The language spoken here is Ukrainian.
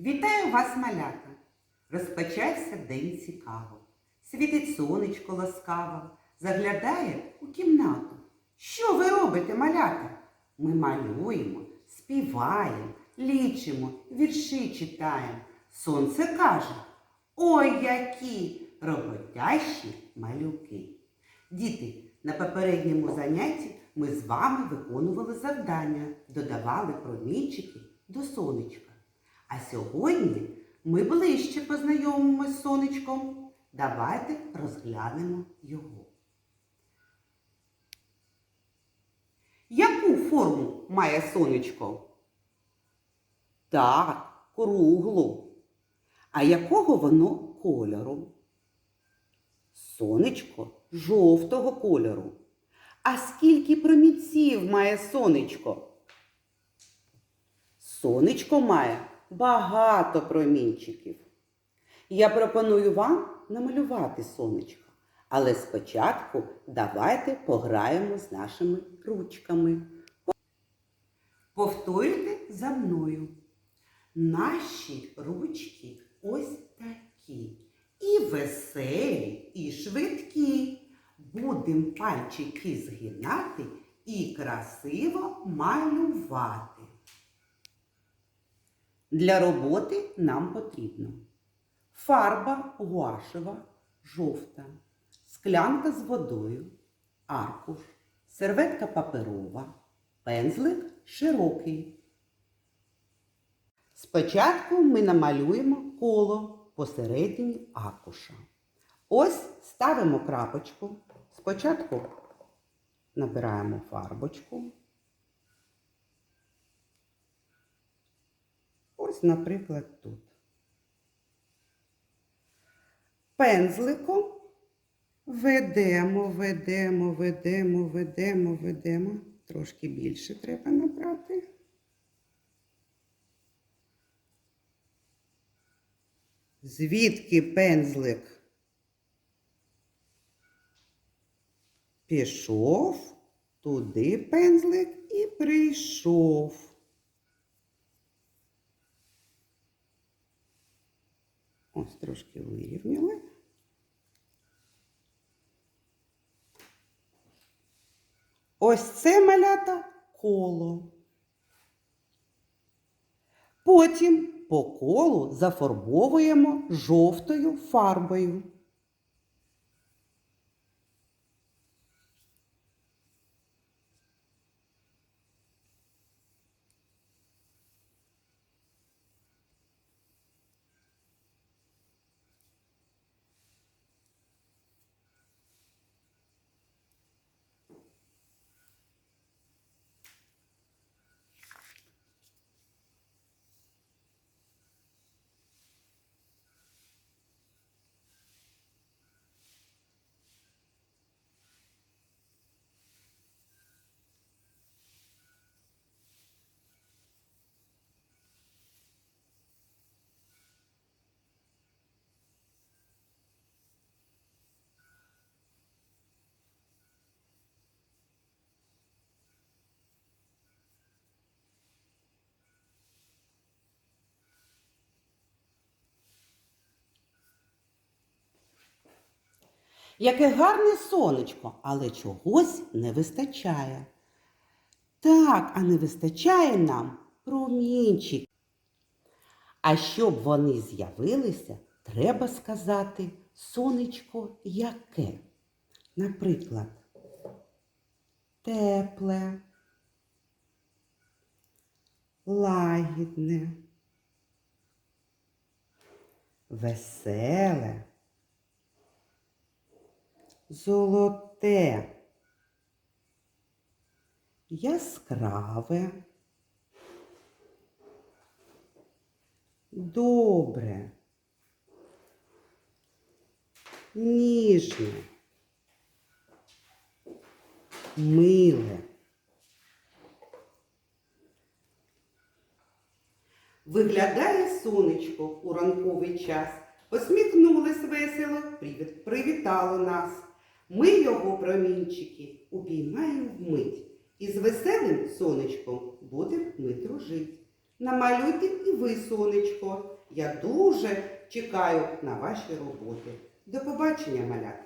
Вітаю вас, малята! Розпочався день цікаво. Світить сонечко ласкаво, заглядає у кімнату. Що ви робите, малята? Ми малюємо, співаємо, лічимо, вірші читаємо. Сонце каже: Ой, які роботящі малюки! Діти, на попередньому занятті ми з вами виконували завдання, додавали промінчики до сонечка. А сьогодні ми ближче познайомимося з сонечком. Давайте розглянемо його. Яку форму має сонечко? Так, круглу. А якого воно кольору? Сонечко жовтого кольору. А скільки промінців має сонечко? Сонечко має багато промінчиків. Я пропоную вам намалювати сонечко. Але спочатку давайте пограємо з нашими ручками. Повторюйте за мною. Наші ручки ось такі. І веселі, і швидкі. Будем пальчики згинати і красиво малювати. Для роботи нам потрібно фарба гуашева жовта, склянка з водою, аркуш, серветка паперова, пензлик широкий. Спочатку ми намалюємо коло посередині аркуша. Ось ставимо крапочку. Спочатку набираємо фарбочку. Ось, наприклад, тут. Пензликом ведемо, ведемо, ведемо, ведемо, ведемо. Трошки більше треба набрати. Звідки пензлик пішов, туди пензлик і прийшов. Ось трошки вирівняли. Ось це малята коло. Потім по колу зафарбовуємо жовтою фарбою. Яке гарне сонечко, але чогось не вистачає. Так, а не вистачає нам промінчик. А щоб вони з'явилися, треба сказати сонечко яке. Наприклад, тепле, лагідне, веселе золоте, яскраве, добре, ніжне, миле. Виглядає сонечко у ранковий час, посміхнулось весело, привіт- привітало нас. Ми його промінчики упіймаємо вмить, і з веселим сонечком будем ми дружить. Намалюйте і ви сонечко. Я дуже чекаю на ваші роботи. До побачення, малята!